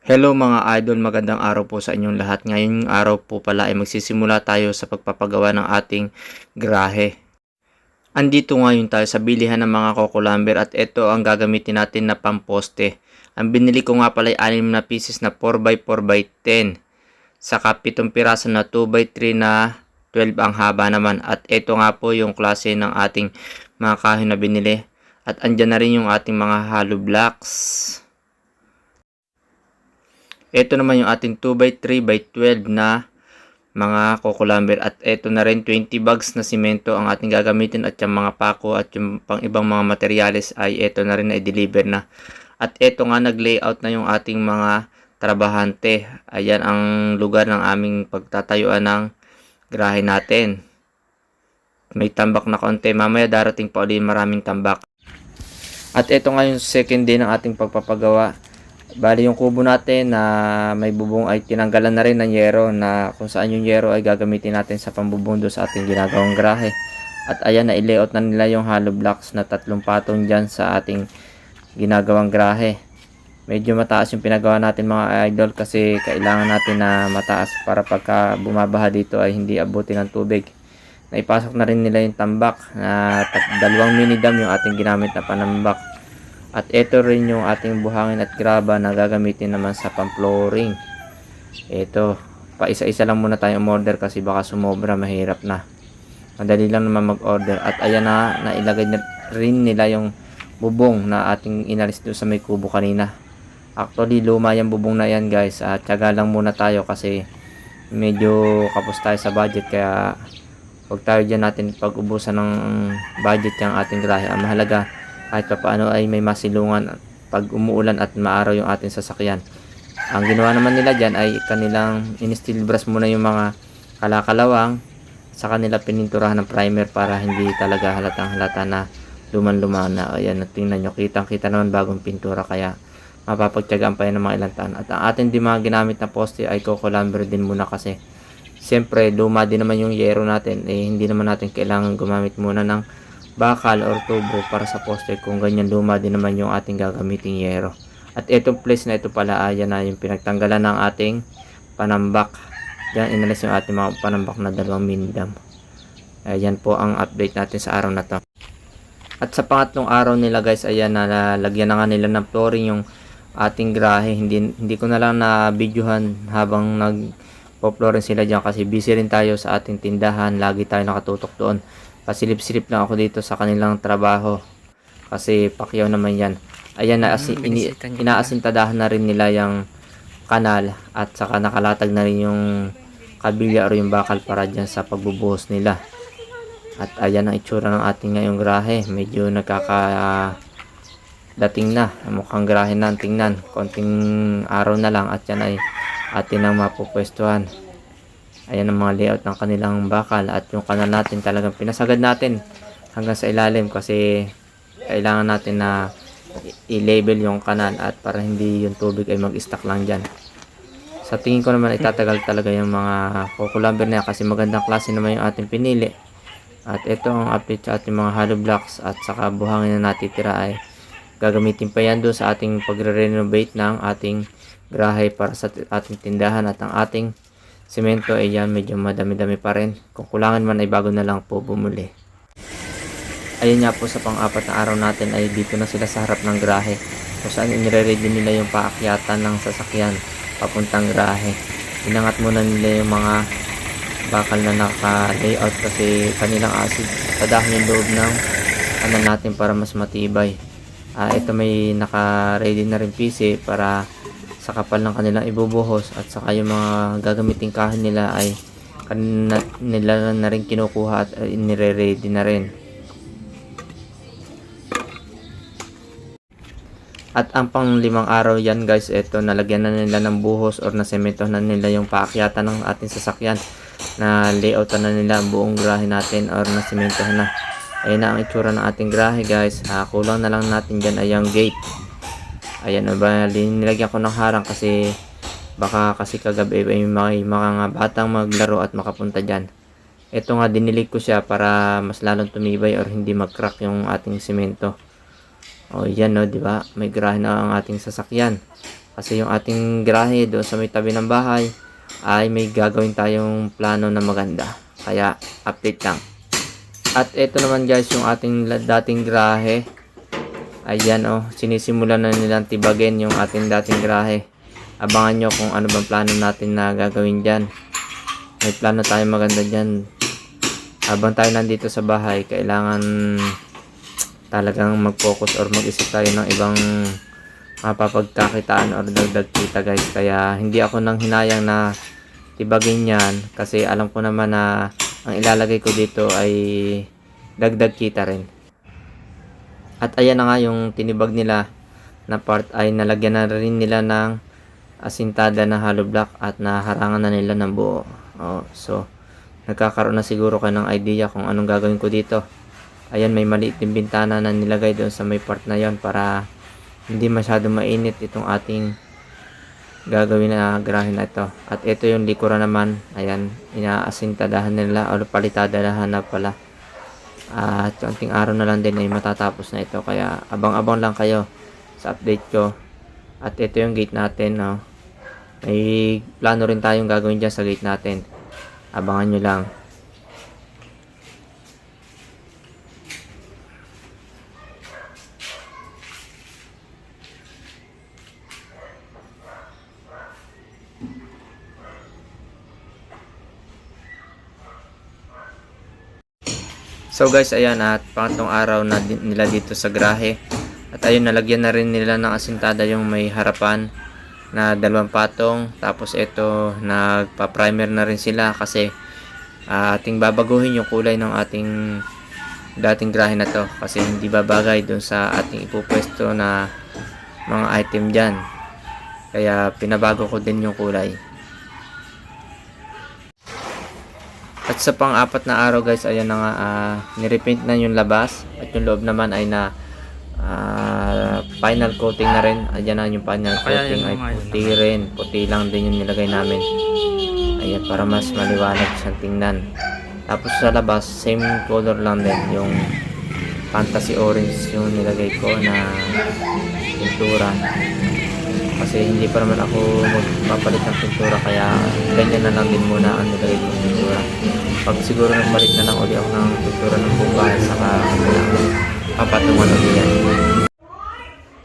Hello mga idol, magandang araw po sa inyong lahat. Ngayong araw po pala ay magsisimula tayo sa pagpapagawa ng ating grahe. Andito ngayon tayo sa bilihan ng mga kokolamber at ito ang gagamitin natin na pamposte. Ang binili ko nga pala ay 6 na pieces na 4x4x10. Saka 7 piraso na 2x3 na 12 ang haba naman. At ito nga po yung klase ng ating mga kahoy na binili. At andyan na rin yung ating mga hollow blocks. Ito naman yung ating 2x3x12 na mga kokolamber at ito na rin 20 bags na simento ang ating gagamitin at yung mga pako at yung pang ibang mga materyales ay ito na rin ay deliver na. At ito nga nag-layout na yung ating mga trabahante. Ayan ang lugar ng aming pagtatayuan ng grahe natin. May tambak na konti. Mamaya darating pa ulit maraming tambak. At ito nga yung second day ng ating pagpapagawa. Bali yung kubo natin na may bubong ay tinanggalan na rin ng yero na kung saan yung yero ay gagamitin natin sa pambubong doon sa ating ginagawang grahe. At ayan na i-layout na nila yung hollow blocks na tatlong patong dyan sa ating ginagawang grahe. Medyo mataas yung pinagawa natin mga idol kasi kailangan natin na mataas para pagka bumabaha dito ay hindi abutin ng tubig. Naipasok na rin nila yung tambak na dalawang mini dam yung ating ginamit na panambak. At ito rin yung ating buhangin at graba na gagamitin naman sa pang-flooring. Ito, pa isa-isa lang muna tayo umorder kasi baka sumobra, mahirap na. Madali lang naman mag-order. At ayan na, nailagay na rin nila yung bubong na ating inalis doon sa may kubo kanina. Actually, luma yung bubong na yan guys. At tiyaga lang muna tayo kasi medyo kapos tayo sa budget kaya huwag tayo dyan natin pag-ubusan ng budget yung ating grahe. Ang mahalaga, kahit pa paano ay may masilungan pag umuulan at maaraw yung ating sasakyan. Ang ginawa naman nila dyan ay kanilang in-steel brush muna yung mga kalakalawang sa kanila pininturahan ng primer para hindi talaga halatang halata na luman-luma na. Ayan, tingnan nyo, kitang-kita naman bagong pintura kaya mapapagtyagaan pa yan ng mga ilang taon. At ang atin din mga ginamit na poste ay Coco Lumber din muna kasi siyempre luma din naman yung yero natin eh hindi naman natin kailangan gumamit muna ng bakal or tubo para sa poste kung ganyan luma din naman yung ating gagamiting yero. At itong place na ito pala ayan na yung pinagtanggalan ng ating panambak. Diyan inalis yung ating mga panambak na dalawang minidam. Ayan po ang update natin sa araw na to. At sa pangatlong araw nila guys, ayan na lagyan na nga nila ng flooring yung ating grahe. Hindi, hindi ko na lang na videohan habang nag flooring sila dyan kasi busy rin tayo sa ating tindahan. Lagi tayo nakatutok doon. Pasilip-silip lang ako dito sa kanilang trabaho. Kasi pakyaw naman yan. Ayan na, asi, ini, inaasintadahan na rin nila yung kanal at saka nakalatag na rin yung kabilya o yung bakal para dyan sa pagbubuhos nila. At ayan ang itsura ng ating ngayong grahe. Medyo nagkaka dating na. Mukhang grahe na ang tingnan. Konting araw na lang at yan ay atin ang mapupwestuhan. Ayan ang mga layout ng kanilang bakal at yung kanal natin talagang pinasagad natin hanggang sa ilalim kasi kailangan natin na i-label yung kanal at para hindi yung tubig ay mag-stack lang dyan. Sa tingin ko naman itatagal talaga yung mga kukulamber na kasi magandang klase naman yung ating pinili. At ito ang update sa ating mga hollow blocks at saka buhangin na natitira ay gagamitin pa yan doon sa ating pagre-renovate ng ating grahe para sa ating tindahan at ang ating semento ay yan medyo madami-dami pa rin. Kung kulangan man ay bago na lang po bumuli. Ayun nga po sa pang-apat na araw natin ay dito na sila sa harap ng grahe kung saan inire-ready nila yung paakyatan ng sasakyan papuntang grahe. Inangat muna nila yung mga bakal na naka-layout kasi kanilang acid tadahan yung loob ng kanan natin para mas matibay. Ah, ito may naka-ready na rin PC para sa kapal ng kanilang ibubuhos at saka yung mga gagamiting kahan nila ay kanila nila na rin kinukuha at uh, nire-ready na rin. At ang pang limang araw yan guys, ito nalagyan na nila ng buhos or na semento na nila yung paakyatan ng ating sasakyan na layout na nila ang buong grahe natin or na semento na. Ayan na ang itsura ng ating grahe guys. Ah, kulang na lang natin dyan ay yung gate. Ayan na ba, nilagyan ko ng harang kasi baka kasi kagabi ay may mga batang maglaro at makapunta dyan. Ito nga dinilig ko siya para mas lalong tumibay or hindi mag-crack yung ating semento. O yan no, di ba? May grahe na ang ating sasakyan. Kasi yung ating garahe doon sa may tabi ng bahay ay may gagawin tayong plano na maganda. Kaya update lang. At ito naman guys yung ating dating garahe. Ayan oh, sinisimulan na nilang tibagin yung ating dating garahe. Abangan nyo kung ano bang plano natin na gagawin dyan. May plano tayo maganda dyan. Habang tayo nandito sa bahay, kailangan talagang mag-focus or mag-isip tayo ng ibang mapapagkakitaan or dagdag kita guys. Kaya hindi ako nang hinayang na tibagin yan kasi alam ko naman na ang ilalagay ko dito ay dagdag kita rin. At ayan na nga yung tinibag nila na part ay nalagyan na rin nila ng asintada na hollow block at naharangan na nila ng buo. Oh, so, nagkakaroon na siguro kayo ng idea kung anong gagawin ko dito. Ayan, may maliit din bintana na nilagay doon sa may part na yon para hindi masyado mainit itong ating gagawin na garahe na ito. At ito yung likuran naman. Ayan, inaasintadahan nila o palitadahan na pala. At konting araw na lang din ay matatapos na ito. Kaya abang-abang lang kayo sa update ko. At ito yung gate natin. No? May plano rin tayong gagawin dyan sa gate natin. Abangan nyo lang. So guys, ayan at pangatlong araw na nila dito sa grahe. At ayun, nalagyan na rin nila ng asintada yung may harapan na dalawang patong. Tapos ito, nagpa-primer na rin sila kasi ah, ating babaguhin yung kulay ng ating dating grahe na to. Kasi hindi babagay dun sa ating ipupwesto na mga item dyan. Kaya pinabago ko din yung kulay. At sa pang-apat na araw guys, ayan na nga, ah, nirepaint na yung labas at yung loob naman ay na ah, final coating na rin. Ayan na yung final coating ay puti rin. Puti lang din yung nilagay namin. Ayan, para mas maliwanag siyang tingnan. Tapos sa labas, same color lang din. Yung fantasy orange yung nilagay ko na pintura. Kasi hindi pa naman ako magpapalit ng pintura kaya ganyan na lang din muna ang nilagay kong pintura. Pag siguro nagpalit na lang uli ako ng pintura ng buong bahay saka kailangan papatungan uli yan.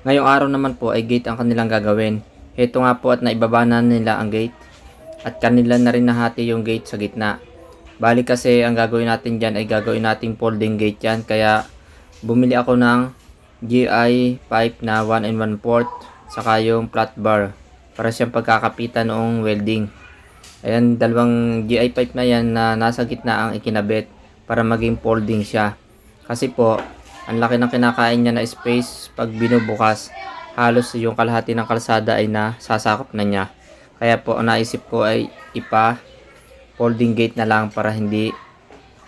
Ngayong araw naman po ay gate ang kanilang gagawin. Ito nga po at naibaba na nila ang gate at kanila na rin nahati yung gate sa gitna. Bali kasi ang gagawin natin dyan ay gagawin nating folding gate yan kaya bumili ako ng GI pipe na 1 and 1 port saka yung flat bar para siyang pagkakapitan noong welding. Ayan, dalawang GI pipe na yan na nasa gitna ang ikinabit para maging folding siya. Kasi po, ang laki ng kinakain niya na space pag binubukas, halos yung kalahati ng kalsada ay nasasakop na niya. Kaya po, ang naisip ko ay ipa folding gate na lang para hindi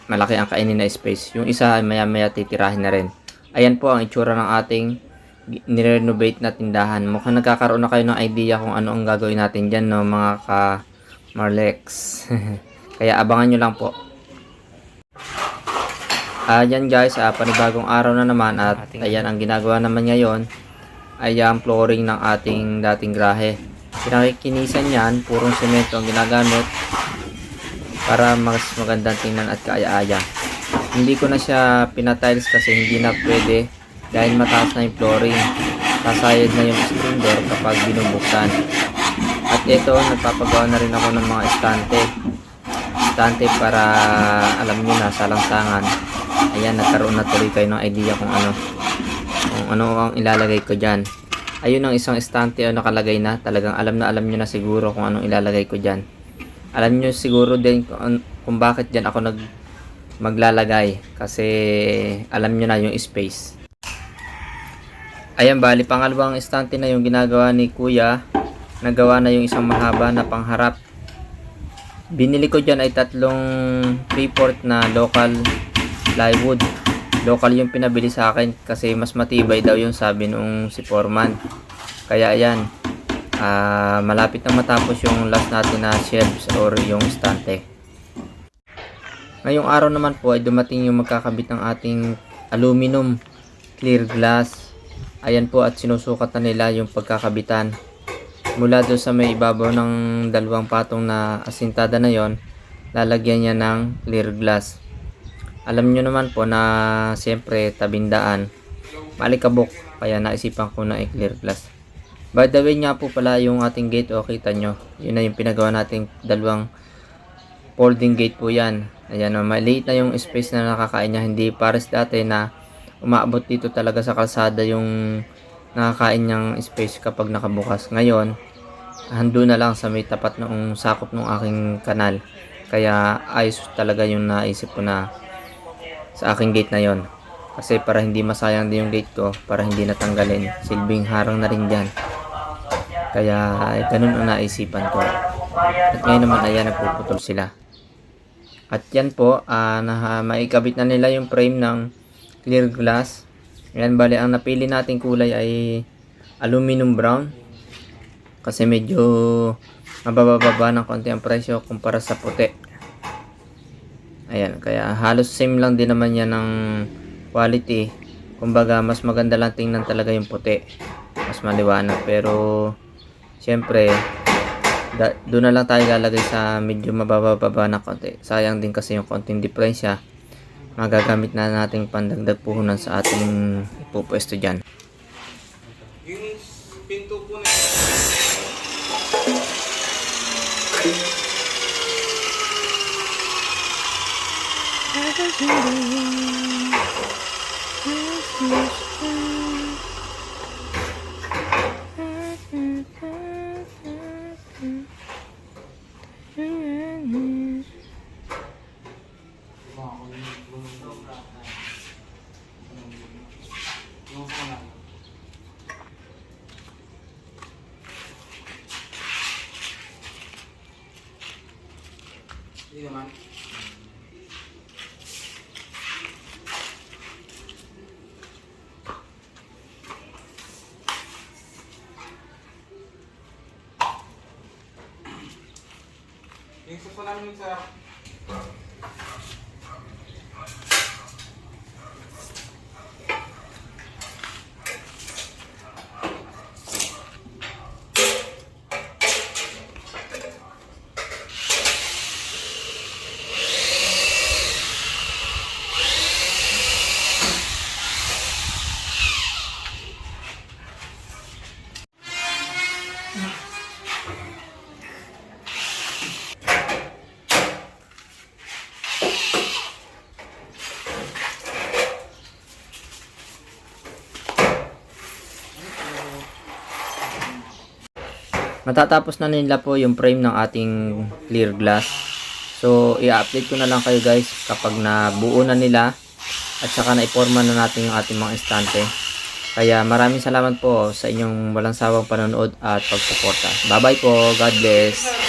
malaki ang kainin na space. Yung isa ay maya maya titirahin na rin. Ayan po ang itsura ng ating nirenovate na tindahan. Mukhang nagkakaroon na kayo ng idea kung ano ang gagawin natin dyan, no, mga ka Marlex. Kaya abangan nyo lang po. Ayan guys, ah, panibagong araw na naman at ayan ang ginagawa naman ngayon ay ang flooring ng ating dating grahe. Pinakikinisan yan, purong semento ang ginagamit para mas magandang tingnan at kaaya-aya. Hindi ko na siya pinatiles kasi hindi na pwede dahil mataas na yung flooring. Sasayad na yung screen door kapag binubuksan. At ito, nagpapagawa na rin ako ng mga estante. Estante para alam nyo na sa langsangan. Ayan, nagkaroon na tuloy kayo ng idea kung ano kung ano ang ilalagay ko dyan. Ayun ang isang estante o nakalagay na. Talagang alam na alam nyo na siguro kung anong ilalagay ko dyan. Alam nyo siguro din kung, kung bakit dyan ako nag maglalagay. Kasi alam nyo na yung space. Ayan, bali pangalawang estante na yung ginagawa ni kuya. Nagawa na yung isang mahaba na pangharap. Binili ko dyan ay tatlong 3-port na local plywood. Local yung pinabili sa akin kasi mas matibay daw yung sabi nung si Foreman. Kaya ayan, ah, malapit na matapos yung last natin na shelves or yung stante. Ngayong araw naman po ay dumating yung magkakabit ng ating aluminum clear glass. Ayan po at sinusukat na nila yung pagkakabitan. mula doon sa may ibabaw ng dalawang patong na asintada na yon lalagyan niya ng clear glass. Alam nyo naman po na siyempre tabindaan. Malikabok kaya naisipan ko na i-clear glass. By the way nga po pala yung ating gate o kita nyo. Yun na yung pinagawa nating dalawang folding gate po yan. Ayan o maliit na yung space na nakakain niya. Hindi pares dati na umaabot dito talaga sa kalsada yung nakakain niyang space kapag nakabukas. Ngayon hando na lang sa may tapat ng sakop ng aking kanal. Kaya ayos talaga yung naisip ko na sa aking gate na yon. Kasi para hindi masayang din yung gate ko para hindi natanggalin silbing harang na rin dyan. Kaya ay, ganun ang naisipan ko. At ngayon naman ayan nagpuputol sila. At yan po ah, na, maikabit na nila yung frame ng clear glass yan bali ang napili nating kulay ay aluminum brown kasi medyo mabababa ng konti ang presyo kumpara sa puti Ayan, kaya halos same lang din naman yan ng quality. Kumbaga, mas maganda lang tingnan talaga yung puti. Mas maliwanag. Pero, syempre, doon na lang tayo lalagay sa medyo mabababa na konti. Sayang din kasi yung konting diferensya. Magagamit na nating pandagdag puhunan sa ating ipupwesto dyan. Yung pinto po na Hindi naman. Yung sa namin sa Matatapos na nila po yung frame ng ating clear glass. So, i-update ko na lang kayo guys kapag nabuo na nila at saka na-iporma na natin yung ating mga estante. Kaya maraming salamat po sa inyong walang sawang panonood at pagsuporta. Bye bye po. God bless.